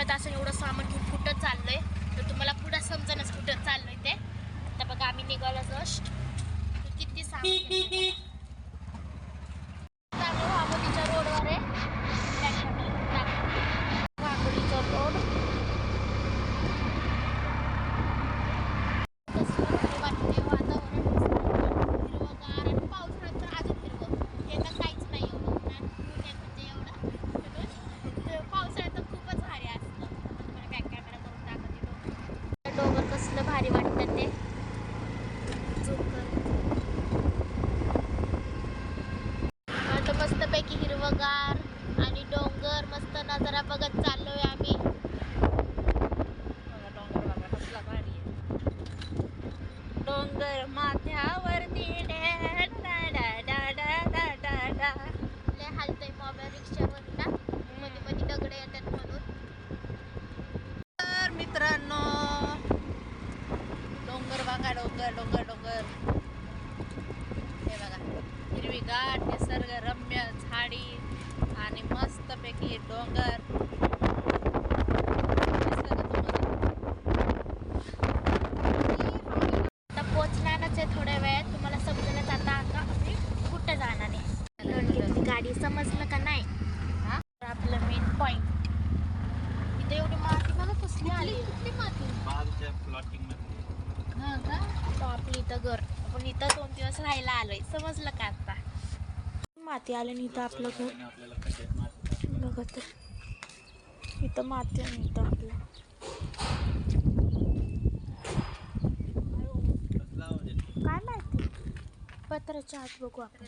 कळत असं एवढं सामान घेऊन कुठं चाललोय? तर तुम्हाला पुढं समजणच कुठं चाललोय ते. तर बघा आम्ही निघालो जस्ट किती सामान घेतलंय बघा. चाललो आंबोलीच्या रोडवर आहे आंबोलीचा रोड कसलं भारी वाटते वातावरण हिरवंगार आणि पावसाळ्यात तर अजून हिरवं हे तर काहीच नाही एवढं उन्हात ऊन आहे म्हणजे एवढं ते पावसाळ्यात तर खूपच भारी असतं तुम्हाला बॅक कॅमेरा करून दाखवते डोंगर डोंगर कसलं भारी वाटतं ते. आता मस्तपैकी हिरवगार आणि डोंगर मस्त नजारा बघत चाललोय आम्ही. डोंगर माथ्यावरती डॅ- झाडी आणि मस्तपैकी डोंगर? आता पोचणारच आहे थोड्या वेळात. तुम्हाला समजूनच आता आता आम्ही कुठं जाणार आहे. गाडी समजलं का नाही? हा? तर आपलं मेन पॉइंट इथे एवढी माती बघा कसली आली? कुठली माती? हा का? आपली इथं घर. आपण इथं दोन दिवस राहायला आलोय. समजलं का आता? माती आली नाही इथं आपलं घर. बघत माती बघा तर. इथं माती आणि इथं आपलं. काय माहिती? पत्राच्या आत बघू आपण.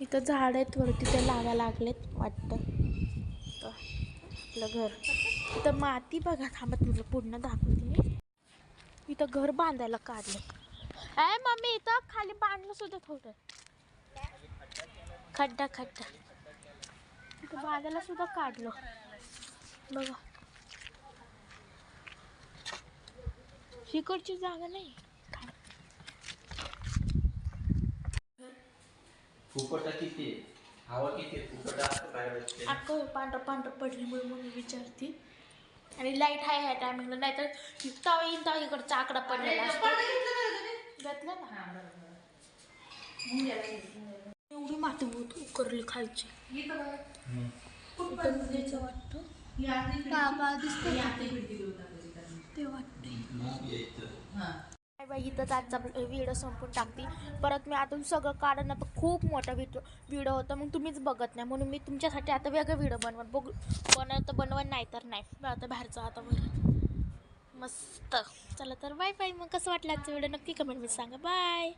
इथं झाड आहेत वरती ते लागा लागलेत वाटतं. आपलं घर. इथं माती बघा थांबा तुझं पूर्ण दाखवते. मी इथं घर बांधायला काढलं. आहे मम्मी इथं खाली बांधलं सुद्धा थोडं खड्डा खड्डा. बांधायला सुद्धा काढलं. बघा. इकडची जागा नाही. फुफटा किती हवा किती. अक्क पांढरं पांढरं पडल्यामुळे म्हणून विचारते. आणि लाइट आहे ह्या टायमिंगला नाहीतर तवा येईन तवा इकडचा आकडा पडलेला असतो. घेतलं ना. होत उकरली खायची वाटतं. बाबा दिसते का? ते? ते वाटते बाई इथंच आजचा व्हिडिओ संपून टाकते. परत मी आता सगळं काढून ना तर खूप मोठा व्हिडिओ व्हिडिओ होता मग तुम्हीच बघत नाही. म्हणून मी तुमच्यासाठी आता वेगळं व्हिडिओ बनवत बघ बनवत तर बनवत नाही तर नाही. मी आता बाहेरचं आता बरं मस्त. चला तर बाय बाय. मग कसं वाटलं आजचा व्हिडिओ नक्की कमेंटमध्ये सांगा. बाय